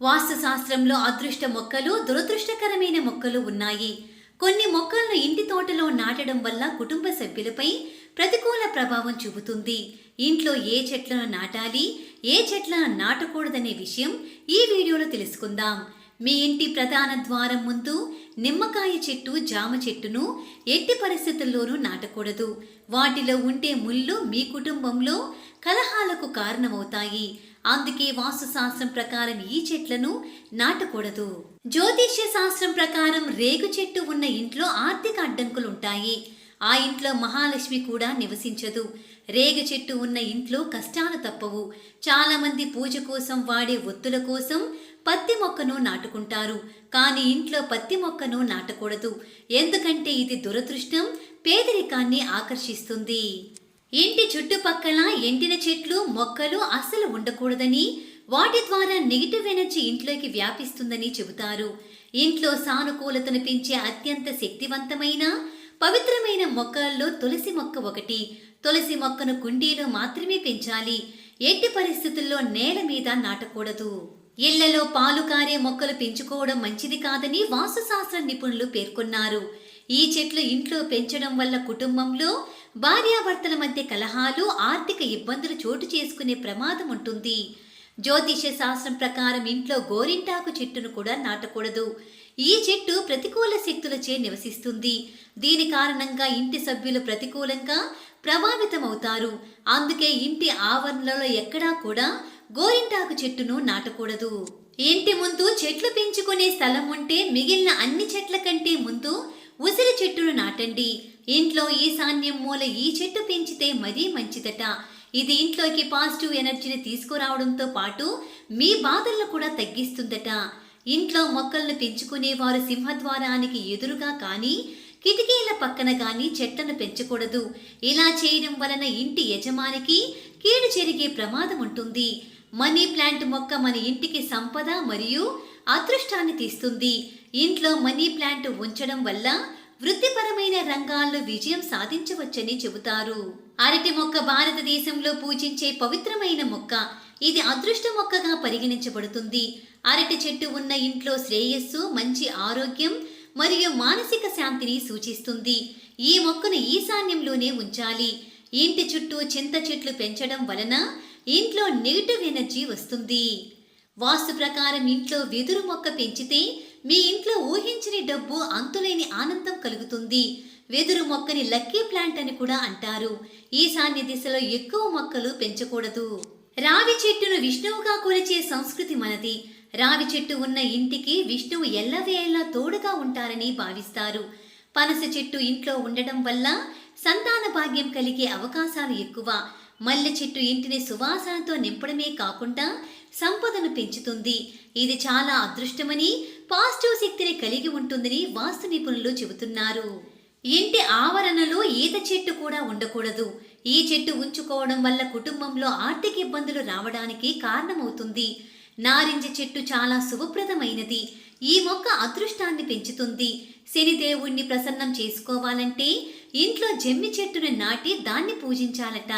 వాస్తుశాస్త్రంలో అదృష్ట మొక్కలు దురదృష్టకరమైన మొక్కలు ఉన్నాయి. కొన్ని మొక్కలను ఇంటి తోటలో నాటడం వల్ల కుటుంబ సభ్యులపై ప్రతికూల ప్రభావం చూపుతుంది. ఇంట్లో ఏ చెట్లను నాటాలి ఏ చెట్లను నాటకూడదనే విషయం ఈ వీడియోలో తెలుసుకుందాం. మీ ఇంటి ప్రధాన ద్వారం ముందు నిమ్మకాయ చెట్టు జామ చెట్టును ఎట్టి పరిస్థితుల్లోనూ నాటకూడదు. వాటిలో ఉండే ముళ్ళు మీ కుటుంబంలో కలహాలకు కారణమవుతాయి. అందుకే వాస్తు శాస్త్రం ప్రకారం ఈ చెట్లను నాటకూడదు. జ్యోతిష్య శాస్త్రం ప్రకారం రేగు చెట్టు ఉన్న ఇంట్లో ఆర్థిక అడ్డంకులు ఉంటాయి ఆ ఇంట్లో మహాలక్ష్మి కూడా నివసించదు. రేగు చెట్టు ఉన్న ఇంట్లో కష్టాలు తప్పవు. చాలామంది పూజ కోసం వాడే ఒత్తుల కోసం పత్తి మొక్కను నాటుకుంటారు. కానీ ఇంట్లో పత్తి మొక్కను నాటకూడదు. ఎందుకంటే ఇది దురదృష్టం పేదరికాన్ని ఆకర్షిస్తుంది. ఇంటి చుట్టుపక్కల ఎండిన చెట్లు మొక్కలు అస్సలు ఉండకూడదని వాటి ద్వారా నెగిటివ్ ఎనర్జీ ఇంట్లోకి వ్యాపిస్తుందని చెబుతారు. ఇంట్లో సానుకూలతను పెంచే అత్యంత శక్తివంతమైన పవిత్రమైన మొక్కల్లో తులసి మొక్క ఒకటి. తులసి మొక్కను కుండీలో మాత్రమే పెంచాలి. ఎట్టి పరిస్థితుల్లో నేల మీద నాటకూడదు. ఇళ్ళలో పాలు కారే మొక్కలు పెంచుకోవడం మంచిది కాదని వాస్తుశాస్త్ర నిపుణులు పేర్కొన్నారు. ఈ చెట్లు ఇంట్లో పెంచడం వల్ల కుటుంబంలో భార్యాభర్తల మధ్య కలహాలు ఆర్థిక ఇబ్బందులు చోటు చేసుకునే ప్రమాదం ఉంటుంది. జ్యోతిష శాస్త్రం ప్రకారం ఇంట్లో గోరింటాకు చెట్టును కూడా నాటకూడదు. ఈ చెట్టు ప్రతికూల శక్తులచే నివసిస్తుంది. దీని కారణంగా ఇంటి సభ్యులు ప్రతికూలంగా ప్రభావితమవుతారు. అందుకే ఇంటి ఆవరణలో ఎక్కడా కూడా గోరింటాకు చెట్టును నాటకూడదు. ఇంటి ముందు చెట్లు పెంచుకునే స్థలం ఉంటే మిగిలిన అన్ని చెట్ల కంటే ముందు ఉసిరి చెట్టును నాటండి. ఇంట్లో ఈశాన్యం మూల ఈ చెట్టు పెంచితే మరీ మంచిదట. ఇది ఇంట్లోకి పాజిటివ్ ఎనర్జీని తీసుకురావడంతో పాటు మీ బాధలను కూడా తగ్గిస్తుందట. ఇంట్లో మొక్కలను పెంచుకునేవారు సింహద్వారానికి ఎదురుగా కానీ కిటికీల పక్కన కానీ చెట్లను పెంచకూడదు. ఇలా చేయడం వలన ఇంటి యజమానికి కీడు జరిగే ప్రమాదం ఉంటుంది. మనీ ప్లాంట్ మొక్క మన ఇంటికి సంపద మరియు అదృష్టాన్ని తీస్తుంది. ఇంట్లో మనీ ప్లాంట్ ఉంచడం వల్ల వృత్తిపరమైన రంగాల్లో విజయం సాధించవచ్చని చెబుతారు. అరటి మొక్క భారతదేశంలో పూజించే పవిత్రమైన మొక్క. ఇది అదృష్ట మొక్కగా పరిగణించబడుతుంది. అరటి చెట్టు ఉన్న ఇంట్లో శ్రేయస్సు మంచి ఆరోగ్యం మరియు మానసిక శాంతిని సూచిస్తుంది. ఈ మొక్కను ఈశాన్యంలోనే ఉంచాలి. ఇంటి చుట్టూ చింత చెట్లు పెంచడం వలన ఇంట్లో నెగిటివ్ ఎనర్జీ వస్తుంది. వాస్తు ప్రకారం ఇంట్లో వెదురు మొక్క పెంచితే మీ ఇంట్లో ఊహించని డబ్బు అంతులేని ఆనందం కలుగుతుంది. వెదురు మొక్కని లక్కీ ప్లాంట్ అని కూడా అంటారు. ఈశాన్య దిశలో ఎక్కువ మొక్కలు పెంచకూడదు. రావి చెట్టును విష్ణువుగా కొలిచే సంస్కృతి మనది. రావి చెట్టు ఉన్న ఇంటికి విష్ణువు ఎల్లవేళలా తోడుగా ఉంటారని భావిస్తారు. పనస చెట్టు ఇంట్లో ఉండడం వల్ల సంతాన భాగ్యం కలిగే అవకాశాలు ఎక్కువ. మల్లె చెట్టు ఇంటిని సువాసనతో నింపడమే కాకుండా సంపదను పెంచుతుంది. ఇది చాలా అదృష్టమని పాజిటివ్ శక్తిని కలిగి ఉంటుందని వాస్తు నిపుణులు చెబుతున్నారు. ఇంటి ఆవరణలో ఈత చెట్టు కూడా ఉండకూడదు. ఈ చెట్టు ఉంచుకోవడం వల్ల కుటుంబంలో ఆర్థిక ఇబ్బందులు రావడానికి కారణమవుతుంది. నారింజ చెట్టు చాలా శుభప్రదమైనది. ఈ మొక్క అదృష్టాన్ని పెంచుతుంది. శనిదేవుణ్ణి ప్రసన్నం చేసుకోవాలంటే ఇంట్లో జమ్మి చెట్టును నాటి దాన్ని పూజించాలట.